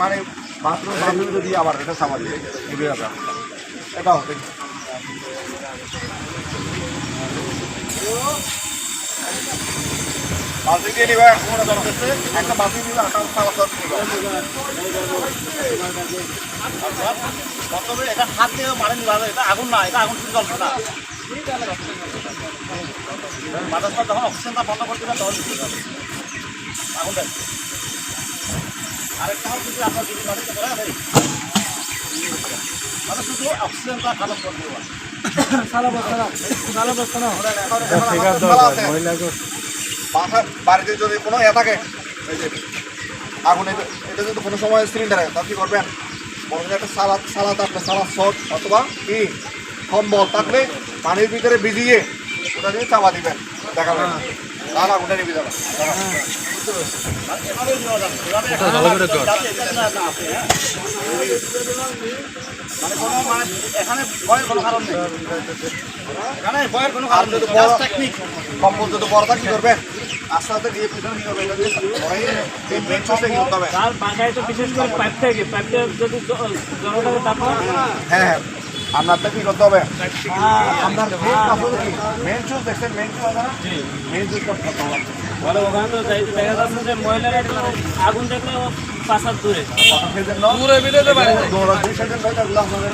মানে bathroom bathroom দিয়ে আবার এটা সামাল দিয়ে এটা হবে বালতি দিয়ে নিবে একটা বালতি দিবে প্রথমে এটা হাত দিয়ে মারেন নিভাবে এটা আগুন না এটা আগুন শুধু জ্বলছে না। বাতাসটা যখন অক্সিজেনটা বন্ধ করে দেবেন তখন আগুন দেয়। আরেকটা হচ্ছে যে আপনার যদি মাটিতে করে মানে শুধু অক্সিজেনটা খারাপ করে দেওয়া। বাসা বাড়িতে যদি কোনো ইয়ে থাকে এই যে আগুন এটা যদি কোনো সময় সিলিন্ডারে তা কি করবেন? বড় একটা সালাদ সালাদ আপনি সালাদ শট অথবা কি? কম্বল থাকলে পানির ভিতরে ভিজিয়ে ওটা দিয়ে চাপা দিবেন দেখাবেন নিবি না না আসে, হ্যাঁ? মানে কোনো মানে এখানে ভয়ের কোনো কারণ নেই। এখানে ভয়ের কোনো কারণ যদি বড়- টেকনিক কম্বল যদি বড় থাকে কি করবেন? আস্তে দিয়ে পিছনে মেন কি করতে হবে। তো বিশেষ করে পাইপ থাকে যদি তারপর হ্যাঁ হ্যাঁ। আপনারটা কি করতে হবে? আপনার মেন কাপড় কি? মেন সুইচ দেখছেন মেন সুইচ আছে না? মেন সুইচটা করতে হবে বলে ওখানে দেখা যাচ্ছে যে মহিলারা আগুন দেখলে ও পাঁচ হাত দূরে। দূরে বিলেতে বাড়ি দুই সেকেন্ড হয় তাগুলো আপনাদের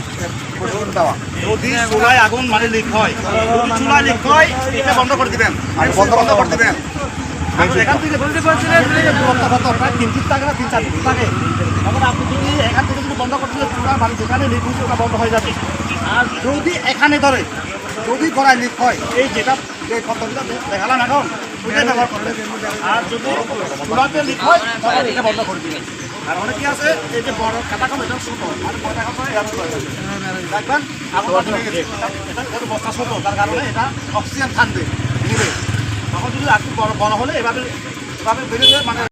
প্রচুর দেওয়া। যদি চুলায় আগুন মানে লিক হয় যদি চুলায় লিক হয় এটা বন্ধ করে দিবেন। বন্ধ বন্ধ করে দিবেন। এখান থেকে বলতে পারছিলেন কত প্রায় তিন ফিট থাকে না তিন চার ফিট থাকে। তখন আপনি যদি এখান থেকে যদি বন্ধ করতে চুলা মানে যেখানে লিক ওটা বন্ধ হয়ে যাবে। আর যদি এখানে ধরে যদি গড়ায় লিক হয় এই যেটা যে পদ্ধতিটা দেখালাম এখন ওইটাই ব্যবহার করবেন আর যদি চুলাতে লিক হয় তখন এটা বন্ধ করে দিবেন। আর অনেকে আছে এই যে বড় কাটাকম এটা ছোট। আর বড় কাটাকম এটা ছোট দেখবেন এটা এটা বস্তা ছোট তার কারণে এটা অক্সিজেন থাকবে নিবে। তখন যদি একটু বড় বড় হলে এভাবে এভাবে বেরিয়ে মানে